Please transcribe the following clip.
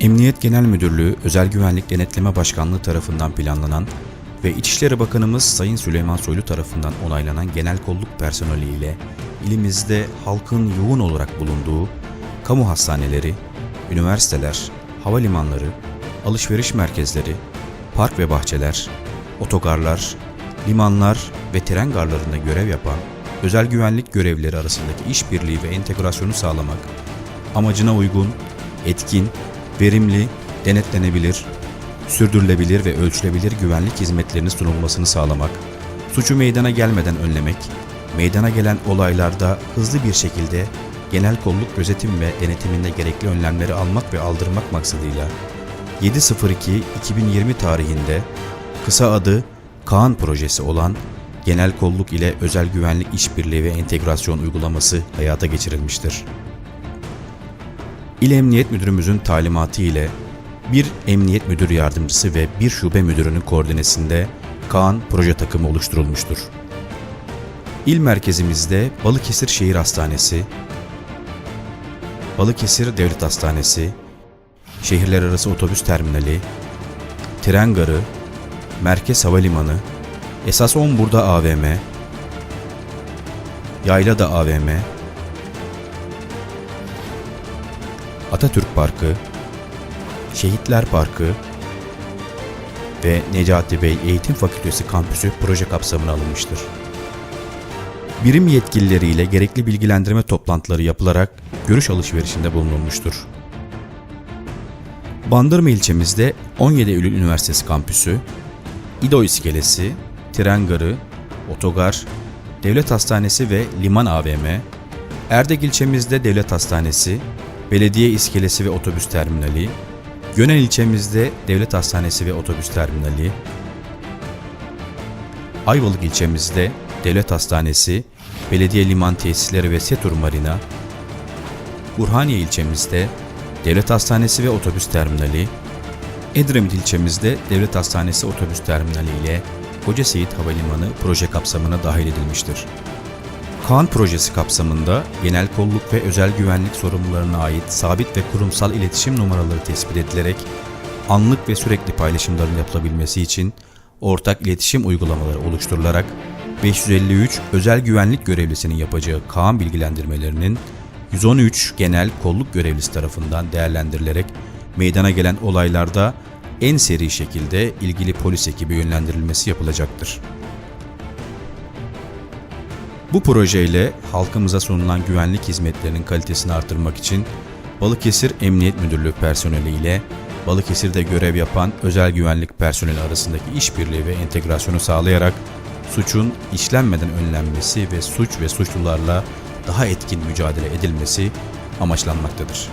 Emniyet Genel Müdürlüğü Özel Güvenlik Denetleme Başkanlığı tarafından planlanan ve İçişleri Bakanımız Sayın Süleyman Soylu tarafından onaylanan genel kolluk personeliyle ilimizde halkın yoğun olarak bulunduğu kamu hastaneleri, üniversiteler, havalimanları, alışveriş merkezleri, park ve bahçeler, otogarlar, limanlar ve tren garlarında görev yapan özel güvenlik görevlileri arasındaki işbirliği ve entegrasyonu sağlamak, amacına uygun, etkin, verimli, denetlenebilir, sürdürülebilir ve ölçülebilir güvenlik hizmetlerinin sunulmasını sağlamak, suçu meydana gelmeden önlemek, meydana gelen olaylarda hızlı bir şekilde genel kolluk gözetim ve denetiminde gerekli önlemleri almak ve aldırmak maksadıyla 7.02.2020 tarihinde kısa adı Kaan Projesi olan Genel Kolluk ile Özel Güvenlik İşbirliği ve Entegrasyon uygulaması hayata geçirilmiştir. İl Emniyet Müdürümüzün talimatı ile bir emniyet müdür yardımcısı ve bir şube müdürünün koordinesinde Kaan proje takımı oluşturulmuştur. İl merkezimizde Balıkesir Şehir Hastanesi, Balıkesir Devlet Hastanesi, şehirler arası otobüs terminali, tren garı, Merkez Havalimanı, Esas 10 burada AVM, Yaylada AVM, Atatürk Parkı, Şehitler Parkı ve Necati Bey Eğitim Fakültesi kampüsü proje kapsamına alınmıştır. Birim yetkilileriyle gerekli bilgilendirme toplantıları yapılarak görüş alışverişinde bulunulmuştur. Bandırma ilçemizde 17 Eylül Üniversitesi kampüsü, İdo iskelesi, tren garı, otogar, devlet hastanesi ve liman AVM, Erdek ilçemizde devlet hastanesi, belediye iskelesi ve otobüs terminali, Gönel ilçemizde devlet hastanesi ve otobüs terminali, Ayvalık ilçemizde devlet hastanesi, belediye liman tesisleri ve Setur Marina, Burhaniye ilçemizde devlet hastanesi ve otobüs terminali, Edremit ilçemizde devlet hastanesi otobüs terminali ile Koca Havalimanı proje kapsamına dahil edilmiştir. Kaan projesi kapsamında genel kolluk ve özel güvenlik sorumlularına ait sabit ve kurumsal iletişim numaraları tespit edilerek anlık ve sürekli paylaşımların yapılabilmesi için ortak iletişim uygulamaları oluşturularak 553 özel güvenlik görevlisinin yapacağı Kaan bilgilendirmelerinin 113 genel kolluk görevlisi tarafından değerlendirilerek meydana gelen olaylarda en seri şekilde ilgili polis ekibi yönlendirilmesi yapılacaktır. Bu projeyle halkımıza sunulan güvenlik hizmetlerinin kalitesini artırmak için Balıkesir Emniyet Müdürlüğü personeli ile Balıkesir'de görev yapan özel güvenlik personeli arasındaki işbirliği ve entegrasyonu sağlayarak suçun işlenmeden önlenmesi ve suç ve suçlularla daha etkin mücadele edilmesi amaçlanmaktadır.